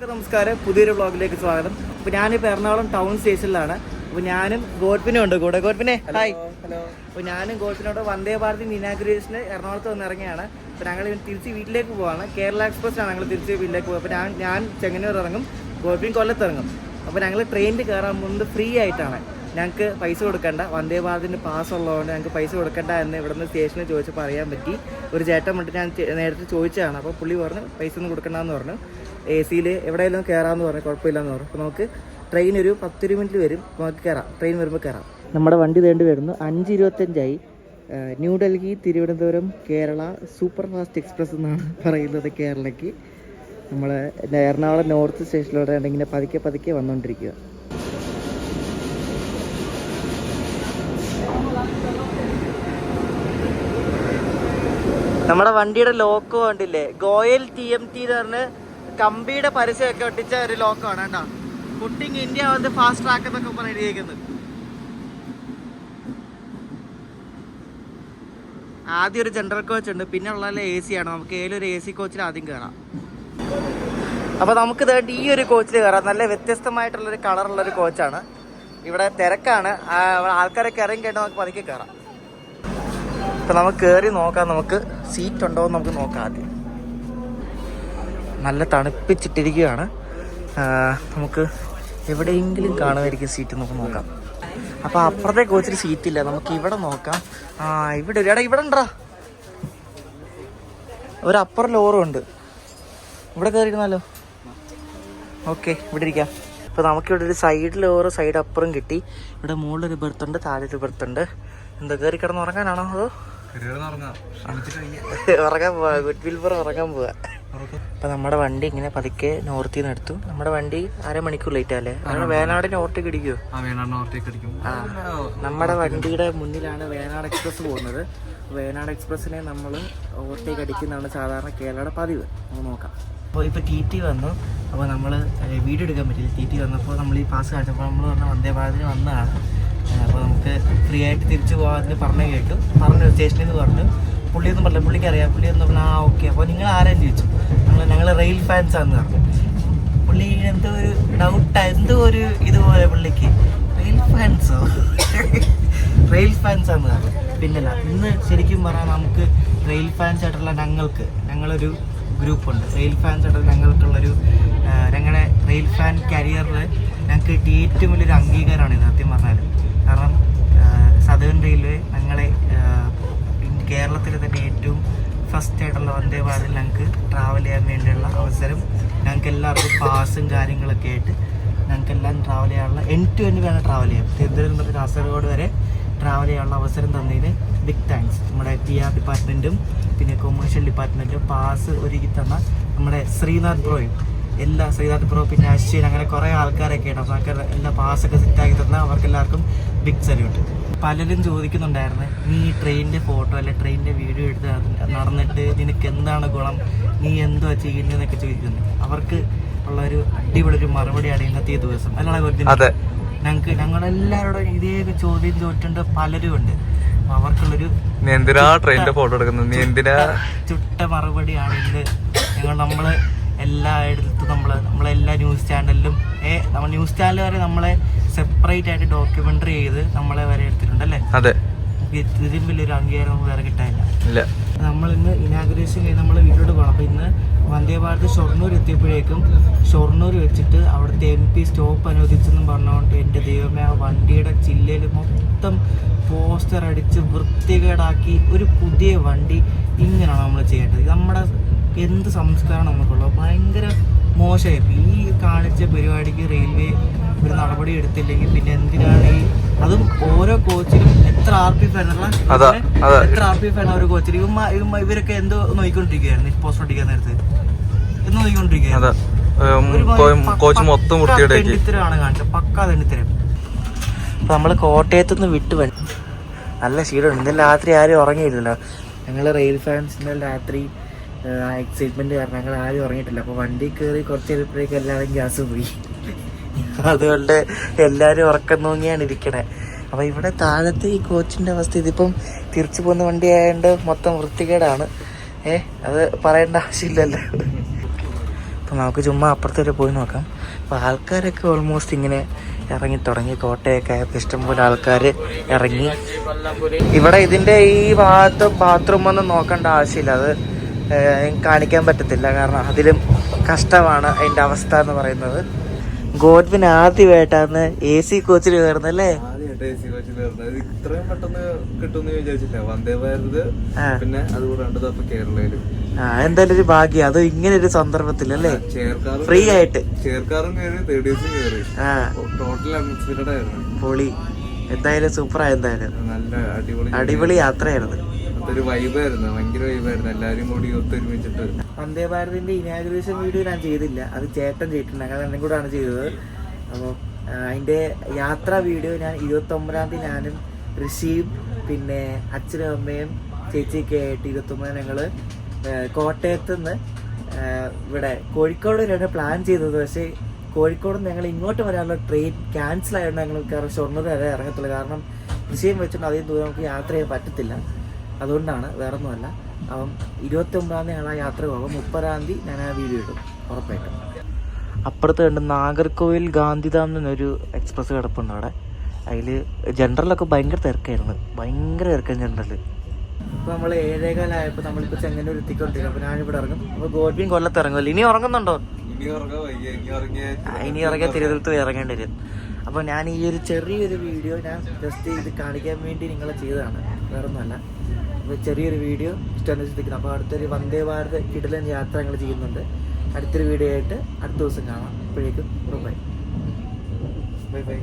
എല്ലാവർക്കും നമസ്കാരം. പുതിയൊരു വ്ളോഗിലേക്ക് സ്വാഗതം. അപ്പോൾ ഞാനിപ്പോൾ എറണാകുളം ടൗൺ സ്റ്റേഷനിലാണ്. അപ്പോൾ ഞാനും ഗോഡ്പിനും ഉണ്ട് കൂടെ. ഗോഡ്പിനെ ഹായ് ഹലോ അപ്പോൾ ഞാനും ഗോഡ്പിനോട് വന്ദേ ഭാരതി ഇനാഗ്രേഷന് എറണാകുളത്ത് വന്ന് ഇറങ്ങിയാണ്. അപ്പോൾ ഞങ്ങൾ തിരിച്ച് വീട്ടിലേക്ക് പോവാണ്. കേരള എക്സ്പ്രസ്സിലാണ് ഞങ്ങൾ തിരിച്ച് വീട്ടിലേക്ക് പോകുക അപ്പോൾ ഞാൻ ഞാൻ ചെങ്ങന്നൂർ ഇറങ്ങും. ഗോഡ്പിൻ കൊല്ലത്ത് ഇറങ്ങും. അപ്പോൾ ഞങ്ങൾ ട്രെയിനിൽ കയറാൻ പോകുന്നത് ഫ്രീ ആയിട്ടാണ്. ഞങ്ങൾക്ക് പൈസ കൊടുക്കണ്ട. വന്ദേ ഭാരതിന്റെ പാസ് ഉള്ളതുകൊണ്ട് ഞങ്ങൾക്ക് പൈസ കൊടുക്കണ്ട എന്ന് ഇവിടുന്ന് സ്റ്റേഷനിൽ ചോദിച്ചപ്പോൾ അറിയാൻ പറ്റി. ഒരു ചേട്ടൻ വന്നിട്ട് ഞാൻ നേരത്തെ ചോദിച്ചതാണ്. അപ്പോൾ പുള്ളി പറഞ്ഞു പൈസ ഒന്നും കൊടുക്കണ്ടെന്ന് പറഞ്ഞു. എ സിയിൽ എവിടെയെങ്കിലും കയറാമെന്ന് പറഞ്ഞു. കുഴപ്പമില്ലെന്ന് പറഞ്ഞു. അപ്പോൾ നമുക്ക് ട്രെയിൻ ഒരു പത്തൊരു മിനിറ്റ് വരും. നമുക്ക് കയറാം ട്രെയിൻ വരുമ്പോൾ കയറാം നമ്മുടെ വണ്ടി വേണ്ടി വരുന്നു. അഞ്ച് ഇരുപത്തഞ്ചായി. New Delhi Thiruvananthapuram Kerala super fast express എന്നാണ് പറയുന്നത് കേരളയ്ക്ക് നമ്മൾ എറണാകുളം നോർത്ത് സ്റ്റേഷനിലൂടെ ഇങ്ങനെ പതുക്കെ പതുക്കെ വന്നുകൊണ്ടിരിക്കുക നമ്മുടെ വണ്ടിയുടെ ലോക്ക് കണ്ടില്ലേ? ഗോയൽ ടി എം ടി എന്ന് പറഞ്ഞ് കമ്പിയുടെ പരസ്യമൊക്കെ ഒട്ടിച്ച ഒരു ലോക്കാണ് കേട്ടോ. പുട്ടിങ് ഇന്ത്യ വന്ന് ഫാസ്റ്റ് ട്രാക്ക് എന്നൊക്കെ പറഞ്ഞ് ആദ്യം ഒരു ജനറൽ കോച്ച് ഉണ്ട്. പിന്നെ ഉള്ള എ സി ആണ്. നമുക്ക് ഒരു എ സി കോച്ചിൽ ആദ്യം കയറാം അപ്പോൾ നമുക്ക് ഇതായിട്ട് ഈ ഒരു കോച്ചിൽ കയറാം നല്ല വ്യത്യസ്തമായിട്ടുള്ള ഒരു കളറുള്ള ഒരു കോച്ചാണ് ഇവിടെ തിരക്കാണ്. ആൾക്കാരൊക്കെ ഇറങ്ങി കേട്ടോ നമുക്ക് പതുക്കെ കയറാം ഇപ്പം നമുക്ക് കേറി നോക്കാം നമുക്ക് സീറ്റ് ഉണ്ടോ എന്ന് നമുക്ക് നോക്കാം ആദ്യം. നല്ല തണുപ്പിച്ചിട്ടിരിക്കുകയാണ്. നമുക്ക് എവിടെയെങ്കിലും കാണുമായിരിക്കും സീറ്റ് നമുക്ക് നോക്കാം. അപ്പോൾ അപ്പുറത്തെ സീറ്റ് ഇല്ല. നമുക്ക് ഇവിടെ നോക്കാം. ആ ഇവിടെ ഒരു എടാ ഇവിടെ ഉണ്ടോ ഒരു അപ്പർ ലോറും ഉണ്ട്. ഇവിടെ കയറിയിരുന്നാലോ? ഓക്കെ ഇവിടെ ഇരിക്കാം. ഇപ്പോൾ നമുക്കിവിടെ ഒരു സൈഡ് ലോറ് സൈഡ് അപ്പുറം കിട്ടി. ഇവിടെ മുകളിലൊരു ഉണ്ട് താഴെ ഒരു ബെർത്ത് ഉണ്ട്. എന്താ കയറി കിടന്ന് ഉറങ്ങാനാണോ അതോ? ഉറങ്ങാൻ പോവാ ഗുഡ് വിൽബർ ഉറങ്ങാൻ പോവാ. അപ്പൊ നമ്മുടെ വണ്ടി ഇങ്ങനെ പതുക്കെ നോർത്തിൽ നിന്ന് എടുത്തു. നമ്മുടെ വണ്ടി അരമണിക്കൂർ ലേറ്റ് അല്ലേ നമ്മുടെ വേണാട് നോർത്തേക്ക് അടിക്കും നമ്മുടെ വണ്ടിയുടെ മുന്നിലാണ് വേനാട് എക്സ്പ്രസ് പോകുന്നത്. വേനാട് എക്സ്പ്രസ്സിനെ നമ്മൾ ഓവർടേക്ക് അടിക്കുന്നതാണ് സാധാരണ കേരളയുടെ പതിവ്. നമുക്ക് നോക്കാം. അപ്പോൾ ഇപ്പോൾ ടി ടി വന്നു. അപ്പോൾ നമ്മൾ വീഡിയോ എടുക്കാൻ പറ്റില്ല. ടി ടി വന്നപ്പോൾ നമ്മൾ ഈ പാസ് കാണിച്ചപ്പോൾ നമ്മൾ വന്ന വന്ദേ ഭാരതിന് വന്നതാണ്. അപ്പോൾ നമുക്ക് ഫ്രീ ആയിട്ട് തിരിച്ചു പോകാമെന്ന് പറഞ്ഞു കേട്ടു. പറഞ്ഞു സ്റ്റേഷനിൽ നിന്ന് പറഞ്ഞു. പുള്ളിയൊന്നും പറഞ്ഞില്ല. പുള്ളിക്ക് അറിയാം. പുള്ളി പറഞ്ഞു ആ ഓക്കെ അപ്പോൾ നിങ്ങൾ ആരെയും ചോദിച്ചു? ഞങ്ങൾ ഞങ്ങൾ റെയിൽ ഫാൻസ് ആണെന്ന് പറഞ്ഞു. പുള്ളി എന്തോ ഒരു ഡൗട്ട് എന്തോ ഒരു ഇതുപോലെ പുള്ളിക്ക്. റെയിൽ ഫാൻസോ റെയിൽ ഫാൻസ് പറഞ്ഞു. പിന്നല്ല ഇന്ന് ശരിക്കും പറഞ്ഞാൽ നമുക്ക് റെയിൽ ഫാൻസ് ആയിട്ടുള്ള ഞങ്ങൾക്ക് ഞങ്ങളൊരു ഗ്രൂപ്പുണ്ട് റെയിൽ ഫാൻസ് ആയിട്ടുള്ള ഞങ്ങൾക്കുള്ളൊരു ഞങ്ങളുടെ റെയിൽ ഫാൻ കരിയറിൽ ഞങ്ങൾക്ക് ഏറ്റവും വലിയൊരു അംഗീകാരമാണ് സത്യം പറഞ്ഞാൽ കാരണം സദേൺ റെയിൽവേ ഞങ്ങളെ കേരളത്തിലെ തന്നെ ഏറ്റവും ഫസ്റ്റ് ആയിട്ടുള്ള വന്ദേ ഭാരതിൽ ഞങ്ങൾക്ക് ട്രാവൽ ചെയ്യാൻ വേണ്ടിയുള്ള അവസരം. ഞങ്ങൾക്ക് എല്ലാവർക്കും പാസും കാര്യങ്ങളൊക്കെ ആയിട്ട് ഞങ്ങൾക്കെല്ലാം ട്രാവൽ ചെയ്യാനുള്ള എൻ ടു എൻ വേണം ട്രാവൽ ചെയ്യാം. തിരുവനന്തപുരം മുതൽ കാസർഗോഡ് വരെ ട്രാവൽ ചെയ്യാനുള്ള അവസരം തന്നതിന് ബിഗ് താങ്ക്സ് നമ്മുടെ ടി ആർ ഡിപ്പാർട്ട്മെന്റും പിന്നെ കൊമേഴ്ഷ്യൽ ഡിപ്പാർട്ട്മെന്റും പാസ് ഒരുക്കി തന്ന നമ്മുടെ ശ്രീനാഥ് ബ്രോയും എല്ലാ ശ്രീനാഥ് പ്രോ പിന്നെ അശ്വിൻ അങ്ങനെ കുറേ ആൾക്കാരൊക്കെ ഉണ്ട്. അപ്പോൾ ആൾക്കാർ എല്ലാ പാസ്സൊക്കെ സെറ്റാക്കി തന്നാൽ അവർക്ക് എല്ലാവർക്കും ബിഗ് സല്യൂട്ട് പലരും ചോദിക്കുന്നുണ്ടായിരുന്നു നീ ഈ ട്രെയിനിന്റെ ഫോട്ടോ അല്ലെ ട്രെയിനിന്റെ വീഡിയോ എടുത്ത് നടന്നിട്ട് നിനക്ക് എന്താണ് ഗുണം? നീ എന്തുവാ ചെയ്യുന്നതെന്നൊക്കെ ചോദിക്കുന്നു. അവർക്ക് ഉള്ള ഒരു അടിപൊളി ഒരു മറുപടിയാണ് ഇന്നത്തെ ദിവസം. അല്ലാതെ അതെ. ഞങ്ങൾക്ക് ഞങ്ങളെല്ലാവരുടെ ഇതേ ചോദ്യം ചോദിച്ചിട്ടുണ്ട് പലരും ഉണ്ട്. അവർക്കുള്ളൊരു നീ എന്തിനാ ട്രെയിനിന്റെ ഫോട്ടോ എടുക്കുന്നത്? നീ എന്തിനാ ചുട്ട മറുപടിയാണ് ഇന്ന് ഞങ്ങൾ നമ്മൾ എല്ലായിടത്തും നമ്മളെ എല്ലാ ന്യൂസ് ചാനലിലും ഏ നമ്മൾ ന്യൂസ് ചാനൽ വരെ നമ്മളെ സെപ്പറേറ്റ് ആയിട്ട് ഡോക്യുമെന്ററി ചെയ്ത് നമ്മളെ വരെ എടുത്തിട്ടുണ്ട് അല്ലേ? അതെ. ഇതിലും വലിയൊരു അംഗീകാരം വേറെ കിട്ടാനില്ല. ഇല്ല. നമ്മൾ ഇന്ന് ഇനാഗ്രേഷൻ കഴിഞ്ഞ് നമ്മൾ വീട്ടിലോട്ട് പോകണം അപ്പോൾ ഇന്ന് വന്ദേ ഭാരത് ഷൊർണൂർ എത്തിയപ്പോഴേക്കും ഷൊർണൂർ വെച്ചിട്ട് അവിടുത്തെ എം പി സ്റ്റോപ്പ് അനുവദിച്ചെന്നും പറഞ്ഞുകൊണ്ട് എന്റെ ദൈവമേ ആ വണ്ടിയുടെ ചില്ലയിൽ മൊത്തം പോസ്റ്റർ അടിച്ച് വൃത്തികേടാക്കി ഒരു പുതിയ വണ്ടി ഇങ്ങനെയാണ് നമ്മൾ ചെയ്യേണ്ടത്. നമ്മുടെ എന്ത് സംസ്കാരം നമുക്കുള്ളത്? ഭയങ്കര മോശമായിരുന്നു ഈ കാണിച്ച പരിപാടിക്ക് റെയിൽവേ ഒരു നടപടി എടുത്തില്ലെങ്കിൽ പിന്നെ എന്തിനാണ് ഈ അതും ഓരോ കോച്ചിലും എത്ര ആർ പി ഫാനുള്ള അതാ, അതാ. എത്ര ആർ പി ഫാൻ ഓരോ കോച്ചിൽ ഇവ ഇവരൊക്കെ എന്തോ നോക്കിക്കൊണ്ടിരിക്കുകയായിരുന്നു പോസ്റ്റ് അടിക്കാൻ നേരത്ത്. എന്ന് നോക്കിക്കൊണ്ടിരിക്കുകയായിരുന്നു കോച്ച് മൊത്തം കാണിച്ചത്. പക്കാ തെണ്ടിത്തരം അപ്പൊ നമ്മൾ കോട്ടയത്ത് നിന്ന് വിട്ടു വൻ നല്ല ശീലമുണ്ട് ഇന്നലെ രാത്രി ആരും ഉറങ്ങിയില്ലല്ലോ ഞങ്ങൾ റെയിൽ ഫാൻസിന്റെ ഇന്നലെ എക്സൈറ്റ്മെന്റ് കാരണം ഞങ്ങൾ ആരും ഉറങ്ങിയിട്ടില്ല. അപ്പൊ വണ്ടി കയറി കുറച്ച് നേരത്തേക്ക് എല്ലാവരും ഗ്യാസ് പോയി. അതുകൊണ്ട് എല്ലാവരും ഉറക്കം നോങ്ങിയാണ് ഇരിക്കണേ. അപ്പൊ ഇവിടെ താഴത്തെ ഈ കോച്ചിന്റെ അവസ്ഥ ഇതിപ്പം തിരിച്ചു പോകുന്ന വണ്ടി ആയതുകൊണ്ട് മൊത്തം വൃത്തികേടാണ്. ഏ അത് പറയേണ്ട ആവശ്യമില്ലല്ലോ. അപ്പം നമുക്ക് ചുമ്മാ അപ്പുറത്തേക്ക് പോയി നോക്കാം. അപ്പോൾ ആൾക്കാരൊക്കെ ഓൾമോസ്റ്റ് ഇങ്ങനെ ഇറങ്ങി തുടങ്ങി. കോട്ടയൊക്കെ ആയപ്പോൾ ഇഷ്ടംപോലെ ആൾക്കാർ ഇറങ്ങി. ഇവിടെ ഇതിന്റെ ഈ ഭാഗത്ത് ബാത്റൂം ഒന്നും നോക്കേണ്ട ആവശ്യമില്ല. അത് ഏഹ്, കാണിക്കാൻ പറ്റത്തില്ല. കാരണം അതിലും കഷ്ടമാണ് അതിന്റെ അവസ്ഥ എന്ന് പറയുന്നത്. ഗോഡ്വിൻ ആദ്യമായിട്ടാണ് എ സി കോച്ചിൽ കയറുന്നല്ലേ ഇത്രയും പെട്ടെന്ന് കിട്ടുമെന്ന് വിചാരിച്ചില്ല. വന്ദേ ഭാരത് പിന്നെ അതുകൂടാണ്ട് അപ്പൊ കേരളയിലും. ആ എന്തായാലും ഒരു ഭാഗ്യം. അത് ഇങ്ങനെ ഒരു സന്ദർഭത്തിൽ അല്ലേ ഫ്രീ ആയിട്ട്. ചേർക്കാറും കയറി ടോട്ടൽ ആയിരുന്നു. പൊളി. എന്തായാലും സൂപ്പർ എന്തായാലും. നല്ല അടിപൊളി അടിപൊളി യാത്രയായിരുന്നു. അതൊരു വൈബായിരുന്നു ഭയങ്കര വൈബായിരുന്നു എല്ലാരും കൂടി ഒത്തൊരുമിച്ചിട്ട് വന്ദേ ഭാരതിന്റെ ഇനാഗ്രേഷൻ വീഡിയോ ഞാൻ ചെയ്തില്ല. അത് ചേട്ടൻ ചെയ്തിട്ടുണ്ട്. അങ്ങനെ എന്നെ കൂടാണ് ചെയ്തത്. അപ്പോൾ അതിന്റെ യാത്രാ വീഡിയോ ഞാൻ ഇരുപത്തി ഒമ്പതാം തീയതി ഞാനും ഋഷിയും പിന്നെ അച്ഛനും അമ്മയും ചേച്ചിയൊക്കെ ആയിട്ട് ഇരുപത്തി ഒമ്പത് ഞങ്ങൾ കോട്ടയത്ത് നിന്ന് ഇവിടെ കോഴിക്കോട് വരെയാണ് പ്ലാൻ ചെയ്തത്. പക്ഷേ കോഴിക്കോട് നിന്ന് ഞങ്ങൾ ഇങ്ങോട്ട് വരാനുള്ള ട്രെയിൻ ക്യാൻസൽ ആയതുകൊണ്ട് ഞങ്ങൾ ഷൊർണൂർ വരെ ഇറങ്ങത്തുള്ളൂ. കാരണം ഋഷിയും വെച്ചിട്ട് അധികം ദൂരം നമുക്ക് യാത്ര ചെയ്യാൻ പറ്റത്തില്ല. അതുകൊണ്ടാണ് വേറൊന്നുമല്ല. അപ്പം ഇരുപത്തി ഒമ്പതാം തീയതി ഞങ്ങൾ ആ യാത്ര പോകും. മുപ്പതാം തീയതി ഞാൻ ആ വീഡിയോ ഇടും. ഉറപ്പായിട്ടും. അപ്പുറത്ത് കണ്ട് നാഗർകോവിൽ ഗാന്ധിധാം എന്നൊരു എക്സ്പ്രസ് കിടപ്പുണ്ട് അവിടെ. അതിൽ ജനറലൊക്കെ ഭയങ്കര തിരക്കായിരുന്നു. ഭയങ്കര തിരക്കാണ് ജനറൽ ഇപ്പോൾ നമ്മൾ ഏഴേകാലായപ്പോൾ നമ്മളിപ്പോൾ ചെങ്ങന്നൂർ എത്തിക്കൊണ്ടിരിക്കും അപ്പോൾ ഞാനിവിടെ ഇറങ്ങും. അപ്പോൾ ഗോപിയും കൊല്ലത്ത് ഇറങ്ങുമല്ലോ ഇനി ഉറങ്ങുന്നുണ്ടോ? ഇനി ഇറങ്ങിയാൽ വയ്യ. ഇനി ഉറങ്ങിയ ഇനി ഇറങ്ങിയ തിരുവനന്തപുരത്ത് പോയി ഇറങ്ങേണ്ടി വരും. അപ്പോൾ ഞാൻ ഈ ഒരു ചെറിയൊരു വീഡിയോ ഞാൻ ജസ്റ്റ് ഇത് കാണിക്കാൻ വേണ്ടി നിങ്ങളെ ചെയ്തതാണ്. വേറെ ഒന്നുമല്ല അപ്പോൾ ചെറിയൊരു വീഡിയോ ഇഷ്ടമെന്ന് ചിന്തിക്കുന്നു അപ്പോൾ അടുത്തൊരു വന്ദേ ഭാരത് കിടലൻ യാത്ര ഞങ്ങൾ ചെയ്യുന്നുണ്ട്. അടുത്തൊരു വീഡിയോ ആയിട്ട് അടുത്ത ദിവസം കാണാം. അപ്പോഴേക്കും ബൈ ബൈ